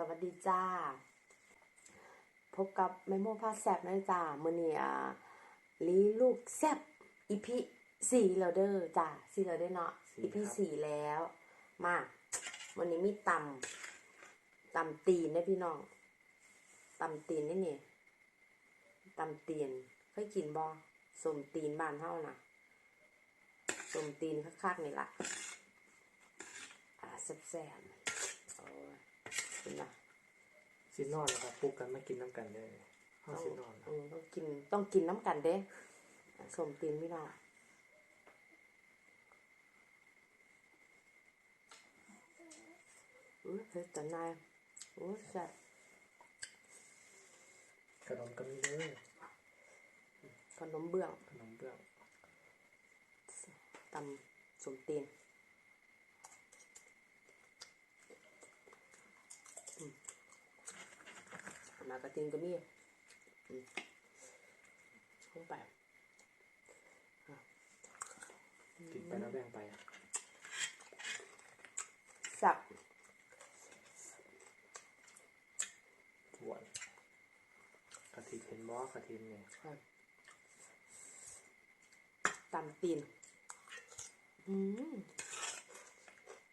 สวัสดีจ้า พบกับแม่โมพาแซบนะจ้ามื่อนี้อ่าลีลูกแซบอีพีสี่แล้วเด้อจ้าสี่แล้วเด้อเนาะสี่อีพีครับสี่แล้ว มาวันนี้มีตำตำตีนได้พี่น้องตำตีนนี่นี่ตำตีนเคยกินบ่สมตีนบ้านเฮานะสมตีนคักๆนี่ล่ะอ่าแซ่บๆโอ้ย เป็นไงสินอนนะครับปลุกกันมากินน้ำกันเลยห้องสินอนอืมต้องกินต้องกินน้ำกันเด้อะสมตีนพี่น้องอุ้ยเฮ้ยตอนนายอุ้ยแซ่บขนมก็มีเลยขนมเบื้องขนมเบื้องตำสมตีนอืม มากระตินก็มีอืมลงไปกินไปแล้วแบ่งไปสับหวานกะทิเห็นบอกะทิเนี่ยตำตีนอืม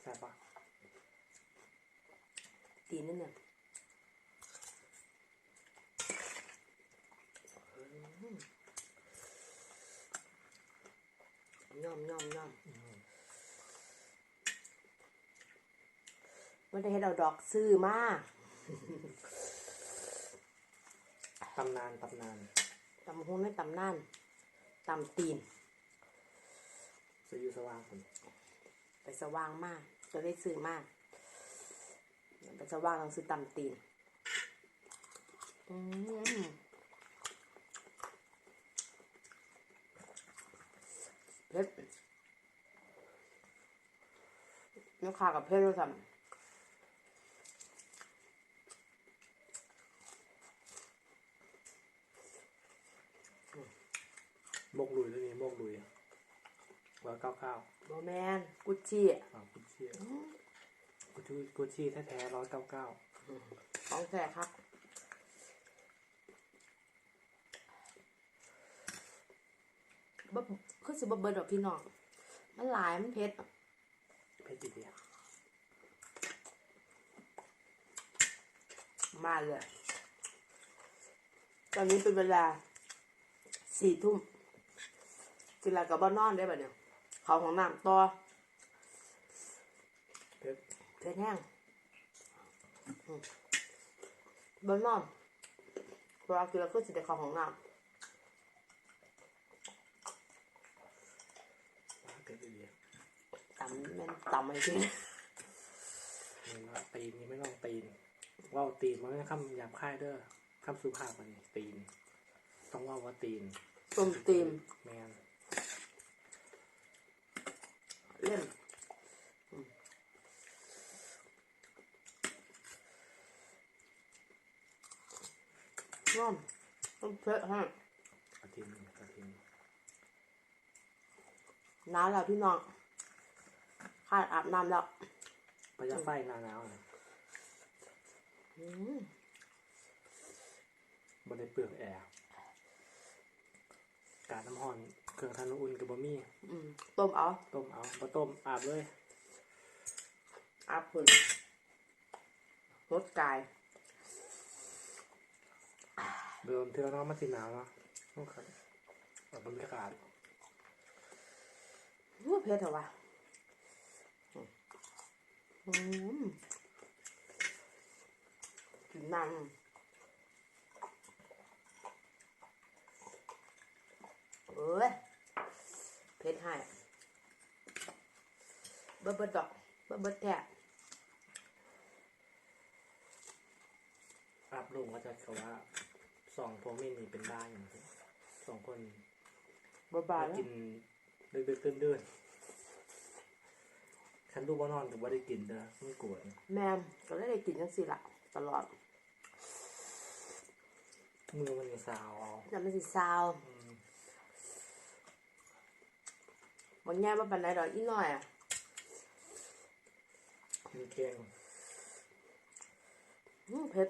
แซ่บปะตีนนั่นน่ะอืมย่อมย่อมย่อม ไม่ได้ให้เราดอกซื้อมาตำนานตำนานตำหุ้นไม่ตำนั่นตำตีนสอยูสว่างคนไปสว่างมากจะได้ซื้อมากไปสว่างต้องซื้อตำตีนอืมเพชรเนื้อขากับเพชรด้วยซ้โม กลุยตัวนี้โมกลุยร้อยเก้าเก้าำโบแมนกุชชี่อ่ากุชชี่กุชชี่กุชชี่แท้ๆร้อยเก้าเก้าของแท้ครับบ่คือสิบ่เบิดดอกพี่น้อง มันหลายมันเผ็ดเพชรอีเดียมาเลย ตอนนี้เป็นเวลาสี่ทุ่ม กินอะไรกับบ้านนอนได้ป่ะเนี่ยเขาของน้ำต่อเพชรเผ็ดแห้งอืมบ้านนอนเวลากินแล้วก็สิได้เขาของน้เพชรอีเดียำตำแม่นตำอะไรที่นี่ว่าตีนนี่ไม่ต้องตีนว่าวตีนมันไม่คำหยาบค่ายเด้อคำสุภาพมันนี่ตีน ต้องว่าว่าตีนต้มตีมแมนเล่ นอืมน้อมต้องเผ็ดฮะกระทินกระทินน้าแล้วพี่น้องข้าอาบน้ำแล้วไประหยัดไฟหนาหนาวนะอืมบนไดเปลือกแอร์การน้ำห่อนเค รื่องทำน้ำอุ่นกับบะมี่อืมต้มเอาต้มเอาบะต้มอาบเลยอาบพุ่นรสกายเดิมที่เราต้องมาสิหนาวเนาะต้องขัดเอาบรรยากาศรู้เผ็ดเหรอวะอืมกินน้ำเอ้ย เผ็ดให้เบิดเบิดดอกเบิดเบิดแท้อาบลงก็จะเขาว่าสองพวกไม่มีเป็นบ้าอย่างเงี้ยสองคนบ่บามาแล้วกินดึกๆเดินๆฉันดูว่านอนแต่ว่าได้กินเด้อไม่กลัวนะแม่มก็เลยได้กินจังซี่ล่ะตลอดมือมันยังสาวเอาแล้วมันสิซาว อืม บางแง่ว่าปันไหนดอกอีน้อยอะมีแกงอืมเผ็ด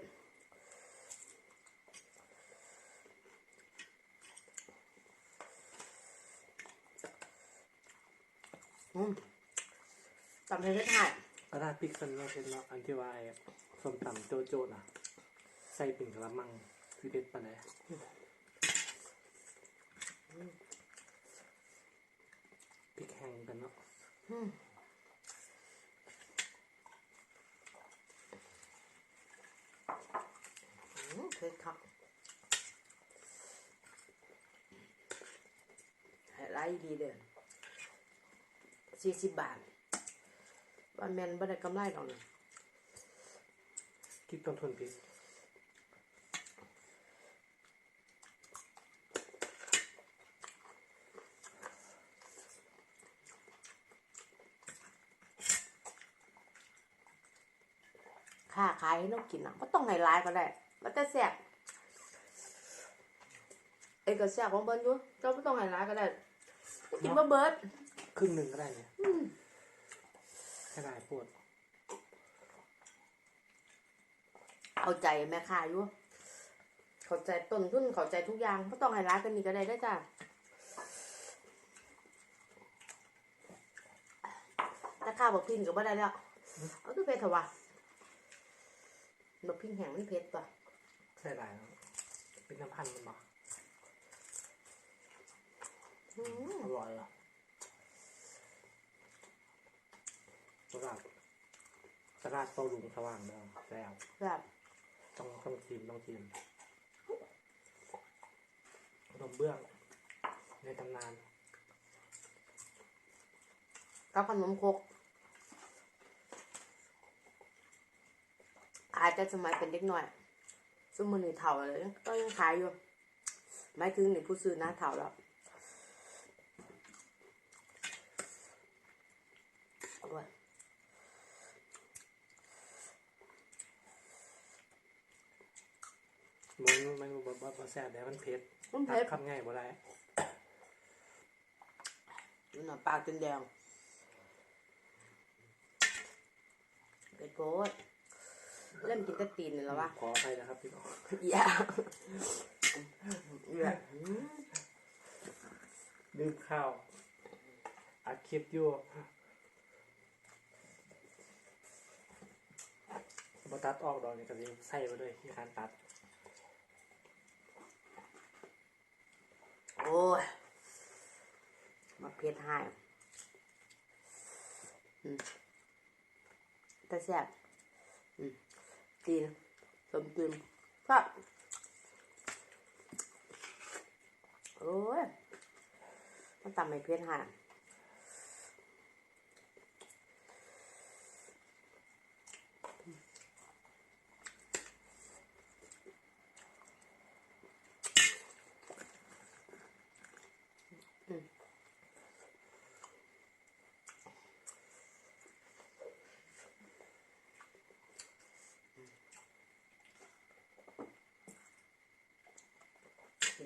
อืมตำเผ็ดเผ็ดหายกระดาษพริกสันเราเป็นเนาะอันที่ว่าไอ้ส้มตำโจโจน่ะ ใส่ปิ่งกระมังคือเด็ดปานไหนพริกแห้งกัน เนาะอืมอืมเผ็ดครับให้ไล่ดีเด้อสี่สิบบาทวันแมนบ่ได้กำไรหรอกนะคิดต้นทุนพริก ค่าขายให้น้องกินอะก็ต้องให้หลายก็ได้แล้วแต่แซ่บเอกแซ่บของเบิ้ลอยู่เจ้าไม่ต้องให้หลายก็ได้กินบ่เบิดครึ่งหนึ่งก็ได้เนี่ยแค่ได้ปวดเข้าใจแม่ค้าอยู่เข้าใจต้นทุนเข้าใจทุกอย่างไม่ต้องให้ร้ายกันนี่ก็ได้ได้อจ้ะราคาบอกพินก็บ่ได้แล้วเอาตัวเพชรเถอะวะ บอกพินแห้งมันเพชรป่ะใส่ได้แล้วเป็นน้ำพันธุ์มันบอกอืมอร่อยอะสลัดสลัดโตลุงสว่างเด้อแล้วแบบต้องต้องชิมต้องชิมขนมเบื้อง ในตำนาน กับขนมครก ขายแต่สมัยเป็นเด็กหน่อยซุมมือหนึ่งเถ่าเลยก็ยังขายอยู่หมายถึงหนึ่งผู้ซื้อหน้าเถ่าแล้วด้วยมันมันมันมันมันแซ่บแต่มันเผ็ดมันตัเผ็ดดคำง่ายบ่ได้ดูหน่อยปากจนแดงเป็ดโพด เริ่มกินแตะตีนเลยแล้ววะขออภัยนะครับพี่น้องอย่าอย่าอืมดื่มข้าวอัดคลิปอยู่บตัดออกดอกนี่ก็สิใส่ไปเลยที่คานตัด โอ้ยมาเผ็ดให้อืมแต่แซ่บอืม ตีนสมตีนครับโอ้ยมันตำไม่เพี้ยนหรอ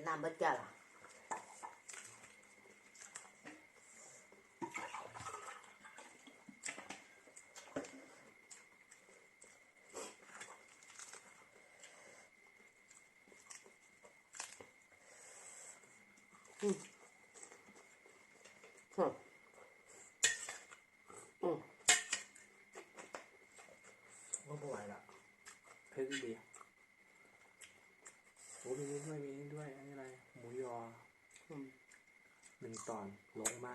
น้ำเบิดแก้วล่ะอืมอืม อืมก็บ่ไหวละเผ็ดดีโอ้มีนี่ด้วยมีนี่ด้วยอันนี้อะไรหมูยออืมหนึ่งตอนลงมา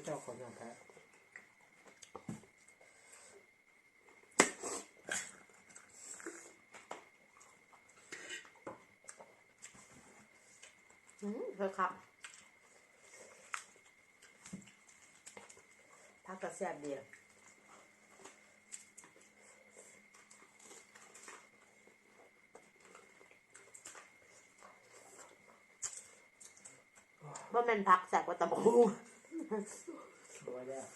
ระเจ้าขนของแพะอืมเธอครับพักกระแสบเดียวว่ามันพักแสบกว่าตะบู ตัวแรก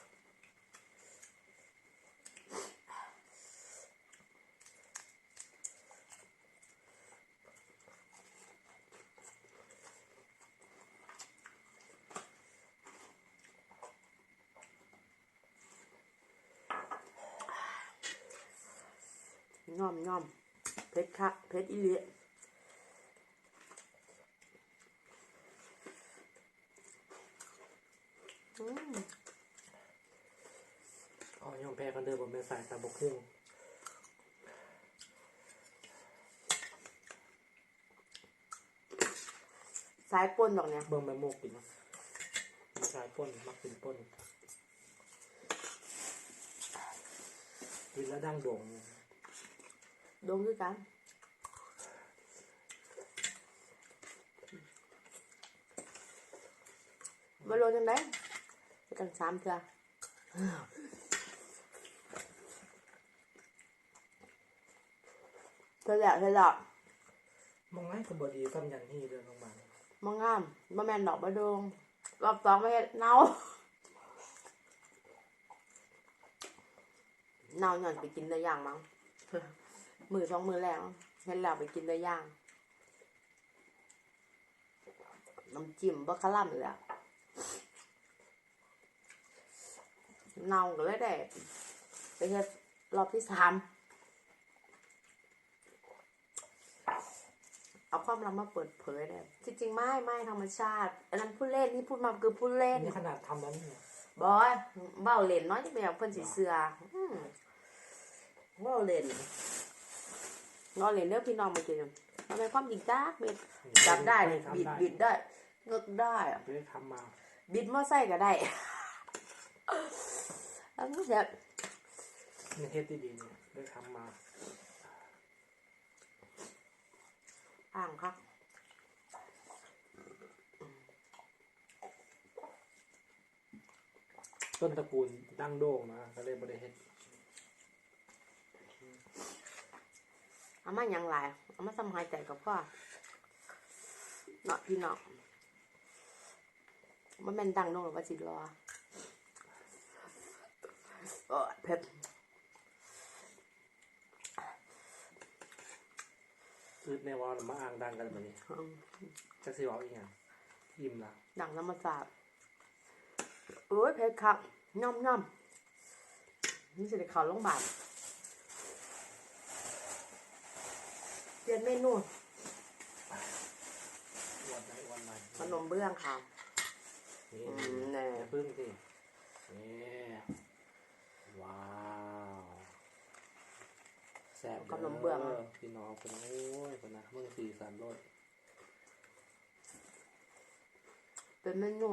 ง่อมง่อมเพชรคะเพชรอีเลียอืม อ๋อ ยอมแพ้กันเดิมผมเป็นสายตาบกเครื่องสายปนดอกเนี่ยเบิ่งแม่โมกกินเนาะมีสายป้นมักเป็นป้นกินแล้วดั้งโด่งดงด้วยกันมาโลจังไดไปกันสามเถื่อ เธอแล้วเธอแล้วมองง่ายกับบดีซ้ำยันที่เดินลงมามางามมาแมนดอกบะดงรอบสองไม่เห็ดเน่าเน่าหย่อนไปกินได้ย่างมั้งมือสองมือแล้วเห็นแล้วไปกินได้ย่างน้ำจิ้มบะคาร่ำเลยอะเน่าก็เลยได้ไปเฮ็ดรอบที่สาม เอาความลับมาเปิดเผยได้ที่จริงไม่ไม่ธรรมชาติ อันนั้นพูดเล่นที่พูดมาคือพูดเล่นนี่ขนาดทำแล้วเนี่ยบอยเบ้าเล่นเน้อยจะเป็นอย่างเพิ่นสีเสืออืมเบ้าเล่นเบ้าเล่นเด้อพี่น้องมากินมันเป็นความจริงจ้าเม็ดจับได้เลยบิดบิดได้งึกได้อะไม่ได้ทำมา บิดมอไซค์ก็ได้อันนี้แบบในเทศดีๆเนี่ยได้ทำมา อ่างครับต้นตระกูลดั้งโด่งนะก็เลยบริเฮ็ดเอามาหยังหลายเอามาสำหายใจกับพ่อเนาะพี่น้องมันแม่นดังโน่หรือว่าสิรอโอ้ยเผ็ด อืดในวอลมาอ่างดังกันแบบนี้อืมจะสิบอกอีกอย่างอิ่มละดังน้ำมันสาบโอ้ยเผ็ดครับย่อมย่อมนี่สิได้เข้าโรงพยาบาลเปลี่ยนเมนูวันไหนวันไหนขนมเบื้องค่ะนี่อืมแน่อย่าพึ่งสินี่ว้าวแซ่บขนมเบื้องด้พี่น้องคนโอ้ยคนนะเมื่อสีสันรสเป็นเมนู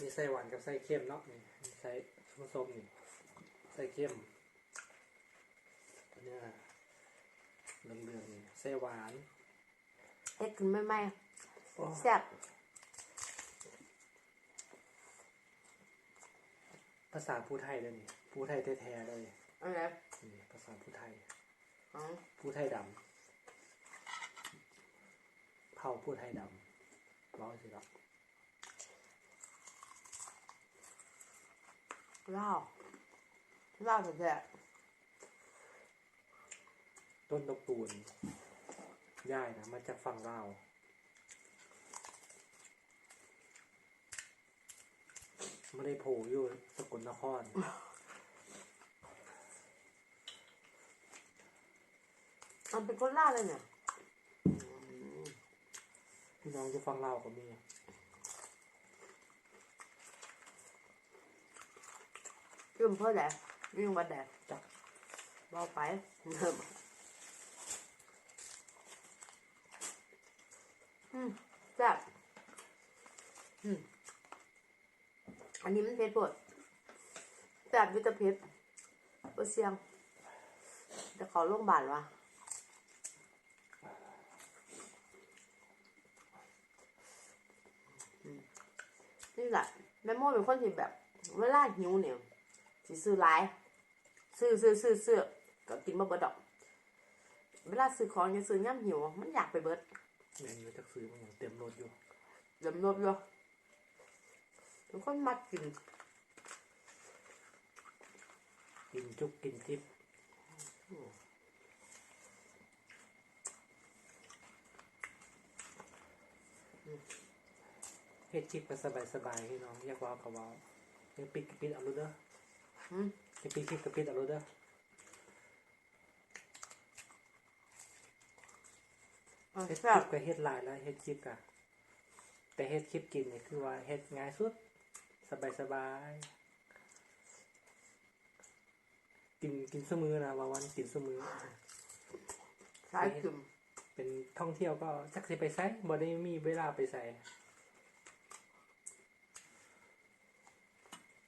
มีไส้หวานกับไส้เค็มเนาะนี่มีไส้ผสมนี่ไส้เค็มเนี่ยเรื่องๆนี่ไส้หวานเอ็ดขึ้นไม่ไหมโอ้แซ่บภาษาผู้ไทยเลยนี่ผู้ไทยแท้ๆเลยอะไรนี่ภาษาผู้ไทยอ๋อ ผู้ไทยดำเผ่าผู้ไทยดำร้อยสิครับเหล้าเหล้าแท้ต้นตระกูลย่ายนะมาจากฝั่งลาวไม่ได้โผล่อยู่สกลนคร มันเป็นคนล่าเลยเนี่ยอืมพี่น้องจะฟังลาวก็มียืมเพื่อแดดยืมวัดแดดจักรอไปเริ่มอืมแซ่บอืมอันนี้มันเผ็ดปวดแซ่บวิตาเผ็ดเปเสียง จะขอโรงพยาบาลวะ นี่แหละแม่โม่เป็นคนที่แบบ เวลาหิวเนี่ยสิซื้อหลาย ซื้อซื้อซื้อซื้อก็กินมาเบิดดอก เวลาซื้อของจะซื้อย่ำหิว มันอยากไปเบิดแมนยูจะซื้อมันอย่างเต็มรถอยู่เริ่มรวบอยู่มันคนมักกิน กินจุกกินทิพ เฮ็ดชิปก็สบายสบายๆพี่น้องอยากเว้าวก็เว้าอยากปิดก็ปิดเอาโลดเด้ออืมอยากปิดคลิปก็ปิดเอาโลดเด้ออะเฮ็ดคแซ่ลิบปก็เฮ็ดหลายแล้วเฮ็ดคลิปก็แต่เฮ็ดคลิปกินนี่คือว่าเฮ็ดง่ายสุดสบายสบายๆกินกินซุมือนะว่าวันกินซุมือสายขึ้นเป็นท่องเที่ยวก็จักสิไปไสบ่ได้มีเวลาไปใส่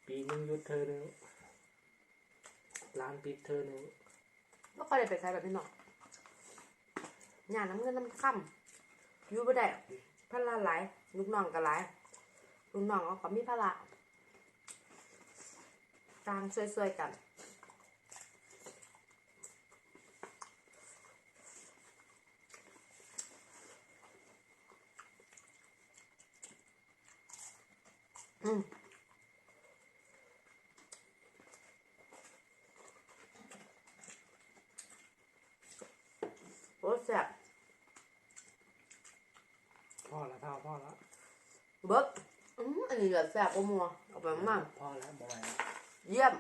ปีหนึงยุดเธอหนึ่งร้านปิดเธอหนึ่งไม่ค่อยได้ไปใช้แบบนี้หรอกงานน้ำเงินน้ำค่ำอยู่บ่ได้พละหลายลูกน้องก็หลายลูกน้องเขาก็มีพละต่างช่วยๆกันอืม แซ่บพ่อละเท่าพ่อละเบิกอืมอันนี้เหลือแซ่บกว่ามัวเอาไปมากพ่อละบ่ไหวละเยี่ยม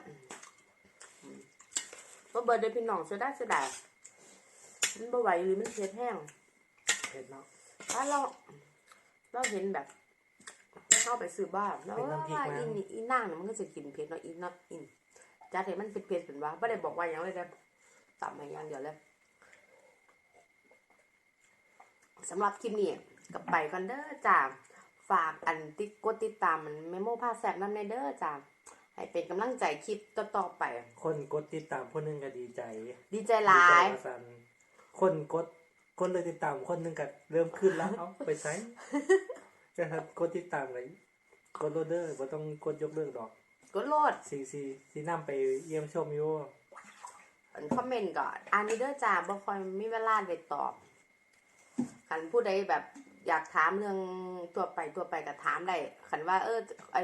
ก็เบิร์ดได้พี่น้องเสียได้เสียดายมันบ่ไหวหรือมันเสียแห้งเผ็ดเนาะถ้าเราเราเห็นแบบเข้าไปซื้อบ้านแล้วว่าอินอีนั่งน่ะมันก็จะกินเผ็ดเนาะอินเนาะอินจัดเห็นมันเผ็ดๆเป็นว่าไม่ได้บอกว่าอย่างเลยนะตับมาอย่างเดียวเลย สำหรับคลิปนี้กับไปกันเด้อจ้าฝากอันติดกดติดตามมันเมโมพาแซบน้ำในเด้อจ้าให้เป็นกำลังใจคลิปต่อๆไป คนกดติดตามคนหนึงก็ดีใจดีใจหลาย ดีใจว่าซั่นคนกดคนเลยติดตามคนหนึงก็เริ่มขึ้นแล้วเอาไปใช้จะครับกดติดตามเลยกดโลดเดอร์บ่ต้องกดยกเลิกดอกกดโลดซีซีซีนำไปเยี่ยมชมอยู่ อันคอมเมนต์ก่อนอันนี้เด้อจ้าบ่ค่อยมีเวลาได้ตอบ คันผู้ใดแบบอยากถามเรื่องตัวไปตัวไปก็ถามได้คันว่าเออไอ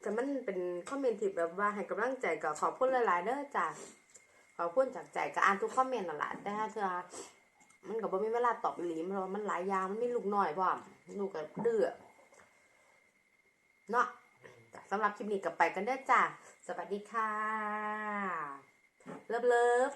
แต่มันเป็นคอมเมนต์ที่แบบว่าให้กำลังใจก็ขอบคุณหลายๆเด้อจ้าขอบคุณจากใจก็อ่านทุกคอมเมนต์นั่นแหละแต่ถ้าเธอมันก็บ่มีเวลาตอบอีหลีเพราะมันหลายอย่างมันมีลูกน้อยพร้อมลูกก็ดื้อเนาะสำหรับคลิปนี้ก็ไปกันเด้อจ้าสวัสดีค่ะ เลิฟเลิฟ